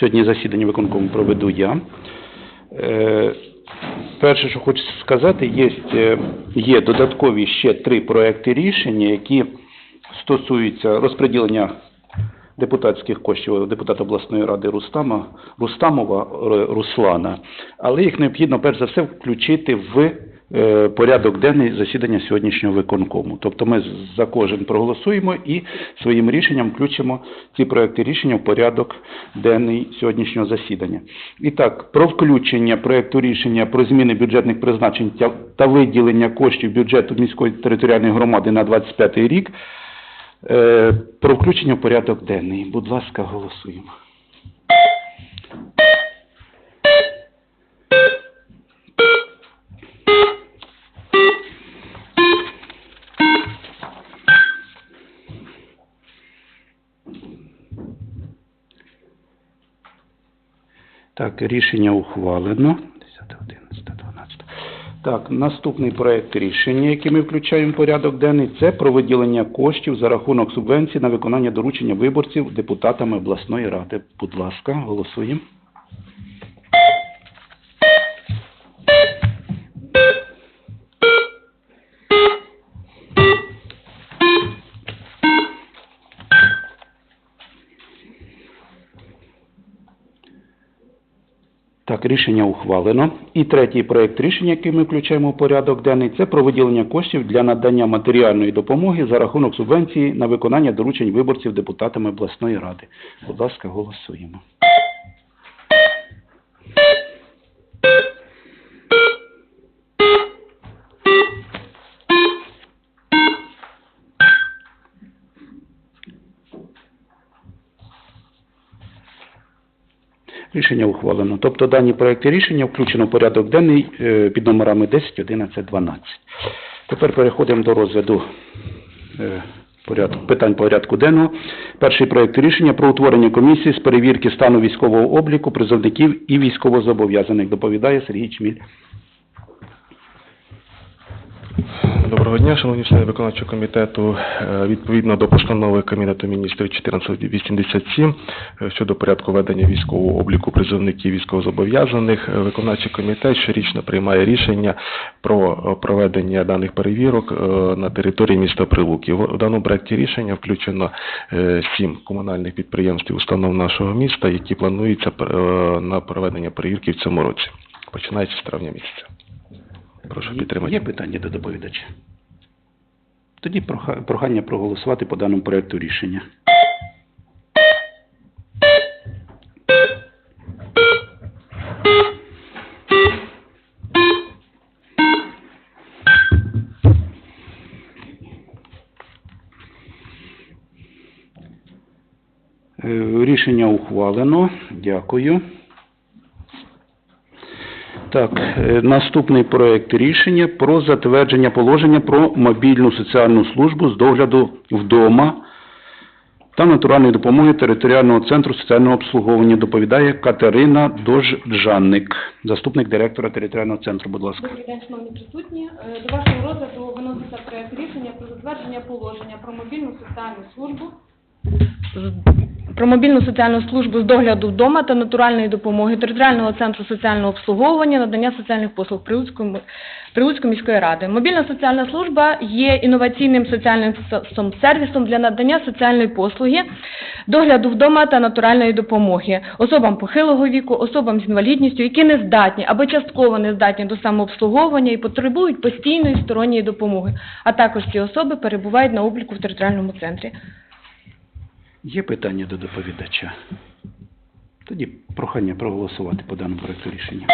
Сьогодні засідання виконкому проведу я. Е, Перше, що хочу сказати, є, е, є додаткові ще три проекти рішення, які стосуються розподілення депутатських коштів депутата обласної ради Рустама, Рустамова Руслана, але їх необхідно перш за все включити в порядок денний засідання сьогоднішнього виконкому. Тобто ми за кожен проголосуємо і своїм рішенням включимо ці проекти рішення в порядок денний сьогоднішнього засідання. І так, про включення проекту рішення про зміни бюджетних призначень та- та виділення коштів бюджету міської територіальної громади на 25 рік Е, Про включення в порядок денний. Будь ласка, голосуємо. Так, рішення ухвалено. 10, 11, 12. Так, наступний проект рішення, який ми включаємо в порядок денний, це про виділення коштів за рахунок субвенцій на виконання доручення виборців депутатами обласної ради. Будь ласка, голосуємо. Так, рішення ухвалено. І третій проект рішення, який ми включаємо в порядок денний, це про виділення коштів для надання матеріальної допомоги за рахунок субвенції на виконання доручень виборців депутатами обласної ради. Будь ласка, голосуємо. Рішення ухвалено. Тобто дані проекти рішення включено в порядок денний е, під номерами 10, 11, 12. Тепер переходимо до розгляду е, питань порядку денного. Перший проект рішення про утворення комісії з перевірки стану військового обліку призовників і військовозобов'язаних. Доповідає Сергій Чміль. Доброго дня, шановні члени виконавчого комітету. Е, Відповідно до постанови Кабінету міністрів 1487 е, щодо порядку ведення військового обліку призовників військовозобов'язаних, е, виконавчий комітет щорічно приймає рішення про проведення даних перевірок на території міста Прилуки. В даному проекті рішення включено сім комунальних підприємств і установ нашого міста, які плануються на проведення перевірки в цьому році, починаючи з травня місяця. Прошу підтримати. Є питання до доповідача? Тоді прохання проголосувати по даному проекту рішення. Е, Рішення ухвалено. Дякую. Так, е, наступний проект рішення про затвердження положення про мобільну соціальну службу з догляду вдома та натуральної допомоги територіального центру соціального обслуговування. Доповідає Катерина Дожджанник, заступник директора територіального центру. Будь ласка. Добрий день, шановні присутні. Е, До вашого розгляду виноситься проект рішення про затвердження положення про мобільну соціальну службу. Про мобільну соціальну службу з догляду вдома та натуральної допомоги територіального центру соціального обслуговування, надання соціальних послуг Прилуцької, Прилуцької міської ради. Мобільна соціальна служба є інноваційним соціальним сервісом для надання соціальної послуги, догляду вдома та натуральної допомоги особам похилого віку, особам з інвалідністю, які не здатні або частково не здатні до самообслуговування і потребують постійної сторонньої допомоги, а також ці особи перебувають на обліку в територіальному центрі. Є питання до доповідача? Тоді прохання проголосувати по даному проекту рішення.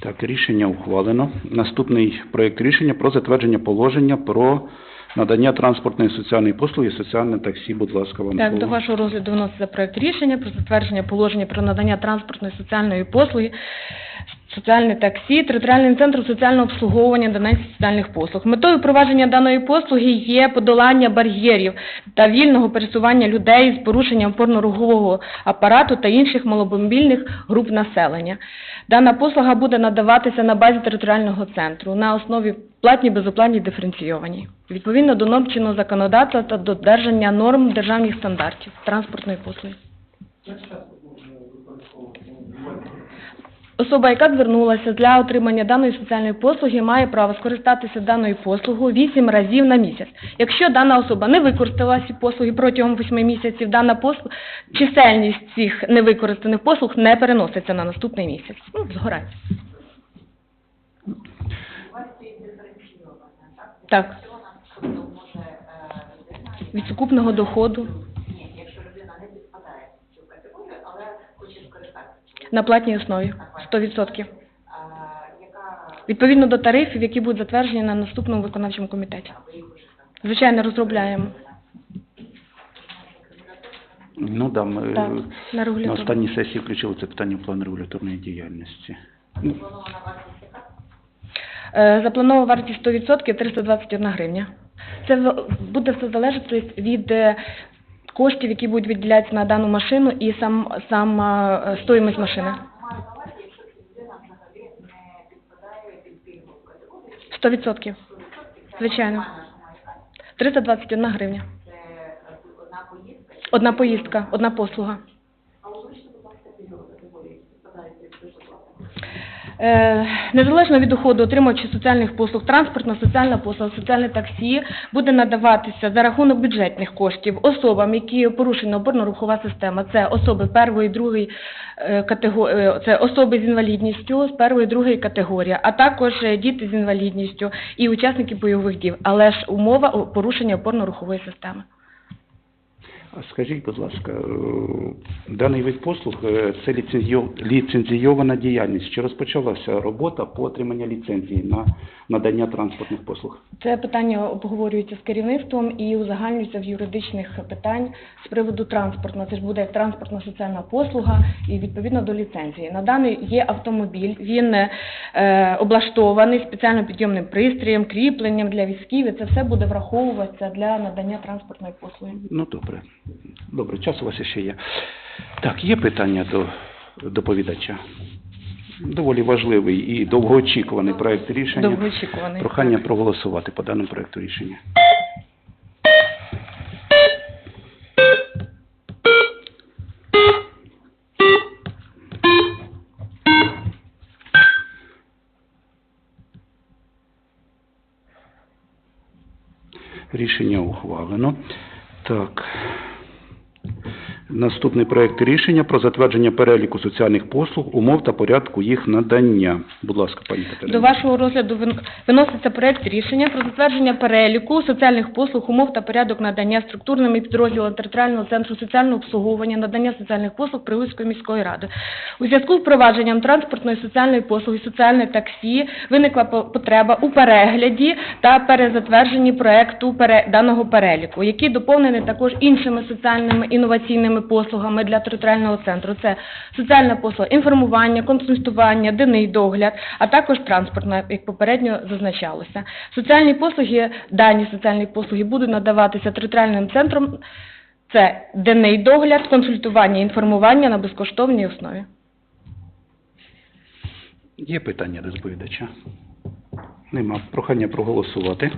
Так, рішення ухвалено. Наступний проект рішення про затвердження положення про надання транспортної соціальної послуги, соціальне таксі. Будь ласка, вам Так, слово. до вашого розгляду вноситься проект рішення про затвердження положення про надання транспортної соціальної послуги соціальне таксі, територіальним центром соціального обслуговування надання соціальних послуг. Метою провадження даної послуги є подолання бар'єрів та вільного пересування людей з порушенням опорно-рухового апарату та інших маломобільних груп населення. Дана послуга буде надаватися на базі територіального центру на основі платні, безоплатні, диференційовані. Відповідно до норм чинного законодавства та додержання норм державних стандартів транспортної послуги. Особа, яка звернулася для отримання даної соціальної послуги, має право скористатися даною послугою 8 разів на місяць. Якщо дана особа не використала ці послуги протягом 8 місяців, дана послуга, чисельність цих невикористаних послуг не переноситься на наступний місяць. Ну, згорається. Так. Від сукупного доходу. На платній основі 100%. Відповідно до тарифів, які будуть затверджені на наступному виконавчому комітеті. Звичайно, розробляємо. Ну да, ми Так, на на останній сесії включили це питання в план регуляторної діяльності. Ну, Е, Запланована вартість 100% 321 гривня. Це буде все залежати від е, коштів, які будуть виділятися на дану машину і сам, сам е, стоїмость машини. 100%. Звичайно. 321 гривня. Одна поїздка, одна послуга. Е, Незалежно від доходу отримувачі соціальних послуг, транспортна соціальна послуга, соціальне таксі буде надаватися за рахунок бюджетних коштів особам, які порушена опорно-рухова система. Це особи першої, другої категорії, це особи з інвалідністю з першої, другої категорії, а також е, діти з інвалідністю і учасники бойових дій. Але ж умова порушення опорно-рухової системи. Скажіть, будь ласка, е, даний вид послуг е, це ліцензійо- ліцензійована діяльність. Чи розпочалася робота по отриманню ліцензії на надання транспортних послуг? Це питання обговорюється з керівництвом і узагальнюється в юридичних питань з приводу транспортного. Це ж буде як транспортна соціальна послуга і відповідно до ліцензії. На даний є автомобіль, він е, облаштований спеціально підйомним пристроєм, кріпленням для візків, і це все буде враховуватися для надання транспортної послуги. Ну, добре. Добре, час у вас ще є. Так, є питання до доповідача? Доволі важливий і довгоочікуваний проект рішення. Довгоочікуваний. Прохання проголосувати по даному проекту рішення. Рішення ухвалено. Так. Наступний проект рішення про затвердження переліку соціальних послуг, умов та порядку їх надання. Будь ласка, пані Катерина. До вашого розгляду вин- виноситься проект рішення про затвердження переліку соціальних послуг, умов та порядок надання структурними підрозділами територіального центру соціального обслуговування, надання соціальних послуг Прилуцької міської ради. У зв'язку з впровадженням транспортної соціальної послуги, соціальне таксі, виникла по- потреба у перегляді та перезатвердженні проекту даного переліку, який доповнений також іншими соціальними інноваційними послугами для територіального центру. Це соціальна послуга інформування, консультування, денний догляд, а також транспортна, як попередньо зазначалося. Соціальні послуги, дані соціальні послуги будуть надаватися територіальним центром. Це денний догляд, консультування, інформування на безкоштовній основі. Є питання до доповідача? Нема. Прохання проголосувати.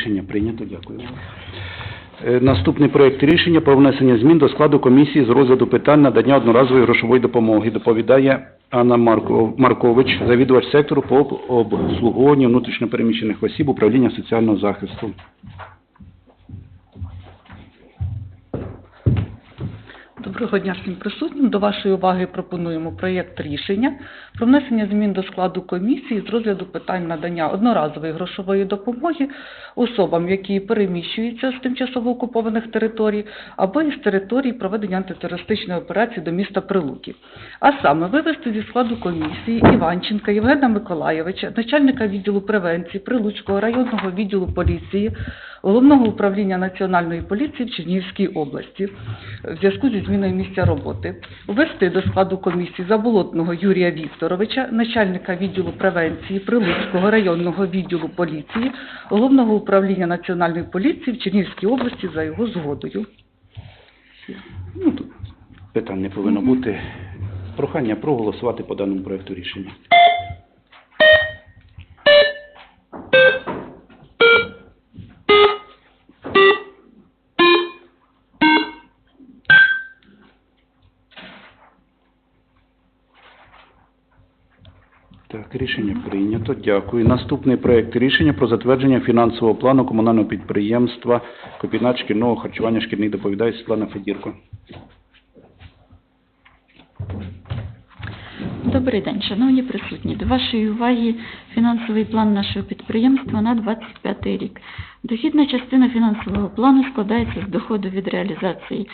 Рішення прийнято. Дякую. Е, Наступний проект рішення про внесення змін до складу комісії з розгляду питань надання одноразової грошової допомоги. Доповідає Анна Маркович, завідувач сектору по об- обслуговуванню внутрішньопереміщених осіб управління соціального захисту. Доброго дня всім присутнім. До вашої уваги пропонуємо проєкт рішення про внесення змін до складу комісії з розгляду питань надання одноразової грошової допомоги особам, які переміщуються з тимчасово окупованих територій або із територій проведення антитерористичної операції до міста Прилуки. А саме вивести зі складу комісії Іванченка Євгена Миколайовича, начальника відділу превенції Прилуцького районного відділу поліції, Головного управління Національної поліції в Чернігівській області в зв'язку зі зміною місця роботи. Ввести до складу комісії Заболотного Юрія Вікторовича, начальника відділу превенції Прилуцького районного відділу поліції, Головного управління Національної поліції в Чернігівській області за його згодою. Ну, тут питань не повинно бути. Прохання проголосувати по даному проекту рішення. Рішення прийнято. Дякую. Наступний проект рішення про затвердження фінансового плану комунального підприємства Копінат шкільного харчування шкільних доповідає Світлана Федірко. Добрий день, шановні присутні. До вашої уваги фінансовий план нашого підприємства на 25 рік. Дохідна частина фінансового плану складається з доходу від реалізації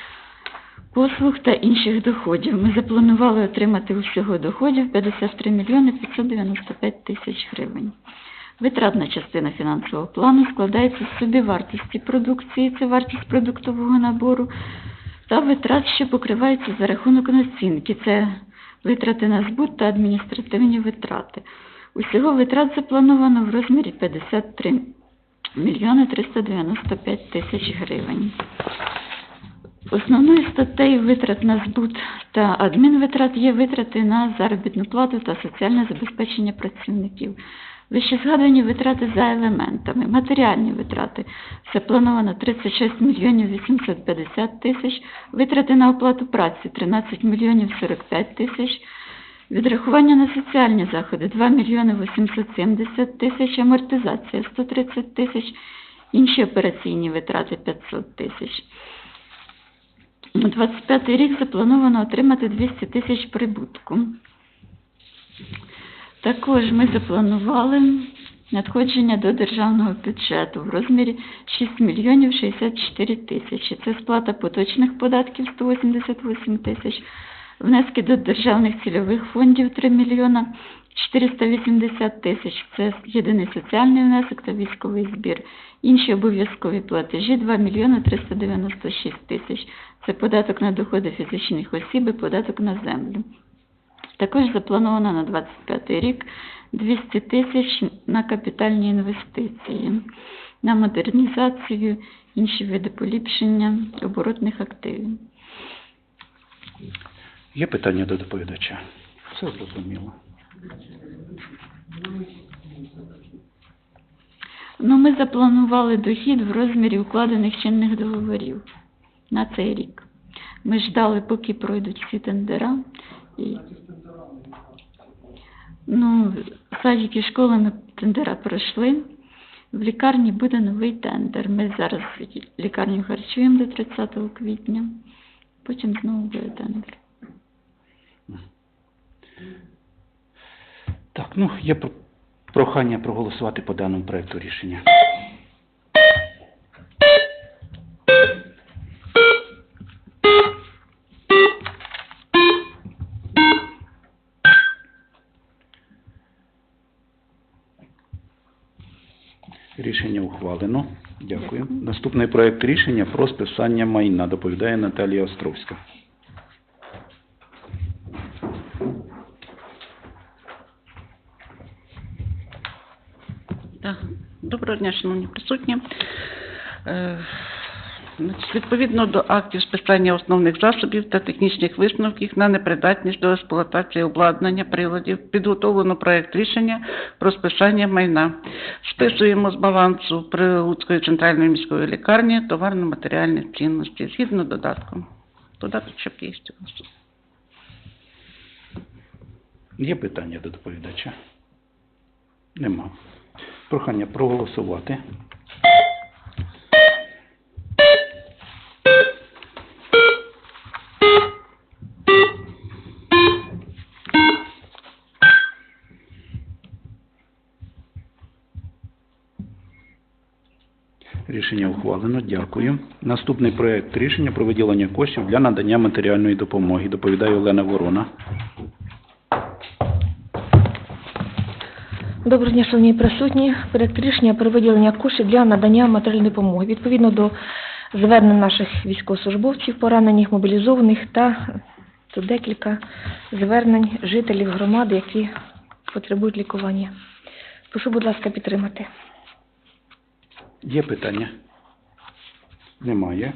послуг та інших доходів. Ми запланували отримати усього доходів 53 мільйони 595 тисяч гривень. Витратна частина фінансового плану складається з собівартості продукції, це вартість продуктового набору, та витрат, що покриваються за рахунок націнки, це витрати на збут та адміністративні витрати. Усього витрат заплановано в розмірі 53 мільйони 395 тисяч гривень. Основною статтею витрат на збут та адмінвитрат є витрати на заробітну плату та соціальне забезпечення працівників. Вище згадані витрати за елементами. Матеріальні витрати. Заплановано 36 мільйонів 850 тисяч. Витрати на оплату праці 13 мільйонів 45 тисяч. Відрахування на соціальні заходи 2 мільйони 870 тисяч. Амортизація 130 тисяч. Інші операційні витрати 500 тисяч. На 25 рік заплановано отримати 200 тисяч прибутку. Також ми запланували надходження до державного бюджету в розмірі 6 мільйонів 64 тисячі. Це сплата поточних податків 188 тисяч, внески до державних цільових фондів 3 мільйона 480 тисяч. Це єдиний соціальний внесок та військовий збір. Інші обов'язкові платежі 2 мільйони 396 тисяч. Це податок на доходи фізичних осіб і податок на землю. Також заплановано на 25 рік 200 тисяч на капітальні інвестиції, на модернізацію, інші види поліпшення оборотних активів. Є питання до доповідача? Все зрозуміло. Ну, ми запланували дохід в розмірі укладених чинних договорів на цей рік. Ми ждали, поки пройдуть всі тендера. І... Ну, садики школи ми тендера пройшли. В лікарні буде новий тендер. Ми зараз лікарню харчуємо до 30 квітня, потім знову буде тендер. Так, ну, є прохання проголосувати по даному проекту рішення. Ухвалено. Дякую. Наступний проект рішення про списання майна. Доповідає Наталія Островська. Доброго дня, шановні присутні. Відповідно до актів списання основних засобів та технічних висновків на непридатність до експлуатації обладнання приладів підготовлено проект рішення про списання майна. Списуємо з балансу Прилуцької центральної міської лікарні товарно-матеріальні цінності згідно додатком. Додаток є у нас. Є питання до доповідача? Нема. Прохання проголосувати. Рішення ухвалено. Дякую. Наступний проект рішення про виділення коштів для надання матеріальної допомоги. Доповідає Олена Ворона. Доброго дня, шановні присутні. Проект рішення про виділення коштів для надання матеріальної допомоги. Відповідно до звернень наших військовослужбовців, поранених, мобілізованих та тут декілька звернень жителів громади, які потребують лікування. Прошу, будь ласка, підтримати. Є питання? Немає.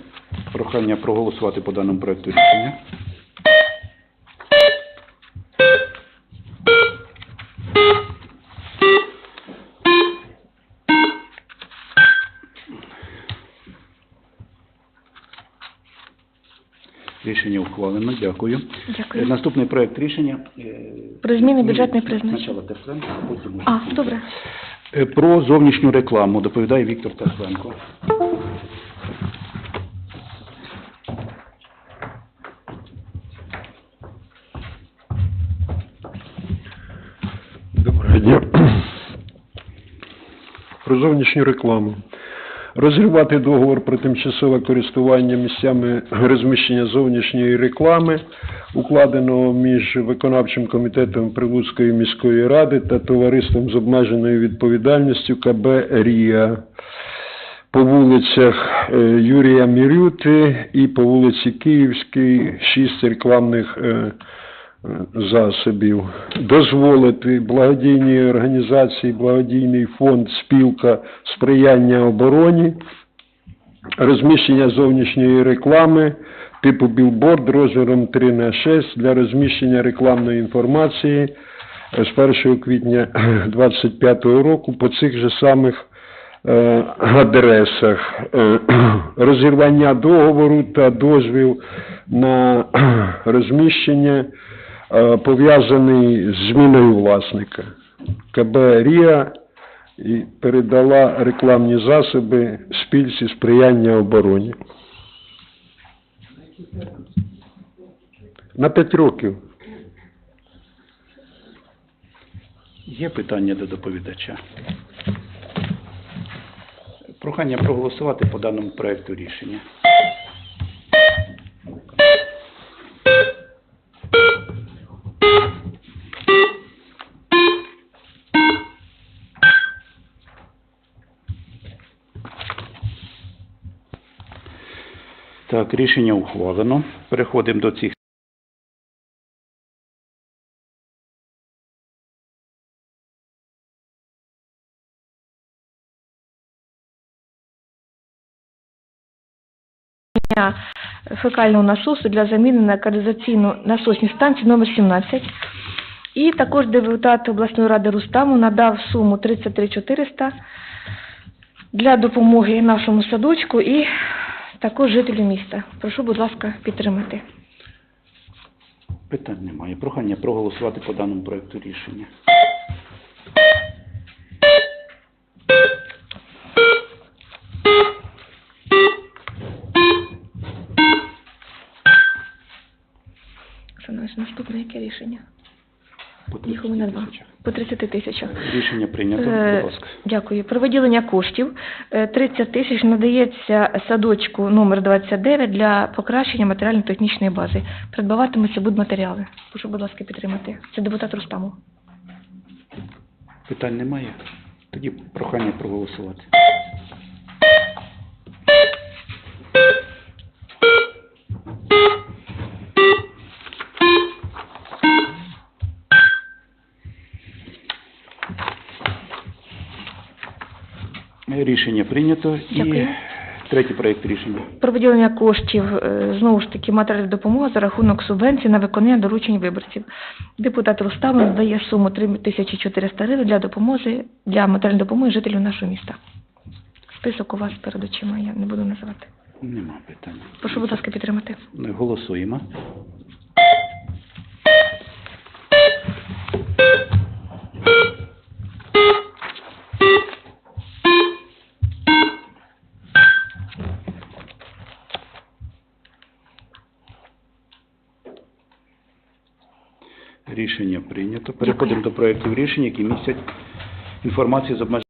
Прохання проголосувати по даному проекту рішення. Рішення ухвалено. Дякую. Дякую. Наступний проект рішення. е, Про зміни бюджетних призначень. Спочатку Терпенко, а потім. А, добре. Е, Про зовнішню рекламу доповідає Віктор Тахленко. Доброго дня. Про зовнішню рекламу. Розірвати договор про тимчасове користування місцями розміщення зовнішньої реклами, укладеного між виконавчим комітетом Прилуцької міської ради та товариством з обмеженою відповідальністю КБ «Рія» по вулицях е, Юрія Мірюти і по вулиці Київській, шість рекламних е, засобів. Дозволити благодійній організації, благодійний фонд Спілка сприяння обороні, розміщення зовнішньої реклами типу білборд розміром 3 на 6 для розміщення рекламної інформації з 1 квітня 2025 року по цих же самих е, адресах. Е, Розірвання договору та дозвіл на розміщення е, пов'язаний з зміною власника. КБ «Ріа» і передала рекламні засоби спільці сприяння обороні. На 5 років. Є питання до доповідача? Прохання проголосувати по даному проекту рішення. Так, рішення ухвалено. Переходимо до цих фекального насосу для заміни на каналізаційну насосні станції номер 17. І також депутат обласної ради Рустаму надав суму 33 400 для допомоги нашому садочку і також жителю міста. Прошу, будь ласка, підтримати. питань немає. Прохання проголосувати по даному проекту рішення. Шановні, наступне яке рішення? По Їх у мене два. тисячах. По 30 тисячах. Рішення прийнято. Е, Будь ласка. Дякую. Про виділення коштів е, 30 тисяч надається садочку номер 29 для покращення матеріально-технічної бази. Придбаватимуться будматеріали. Прошу, будь ласка, підтримати. Це депутат Рустамов. Питань немає. Тоді прохання проголосувати. Рішення прийнято. І третій проект рішення. Про виділення коштів, е, знову ж таки, матеріальної допомоги за рахунок субвенції на виконання доручень виборців. Депутат Рустамов надає суму 3400 гривень для допомоги, для матеріальної допомоги жителів нашого міста. Список у вас перед очима, я не буду називати. Нема питань. Прошу, будь ласка, підтримати. Голосуємо. Рішення прийнято. Переходимо до проєктів рішень, які містять інформацію з обмеженням.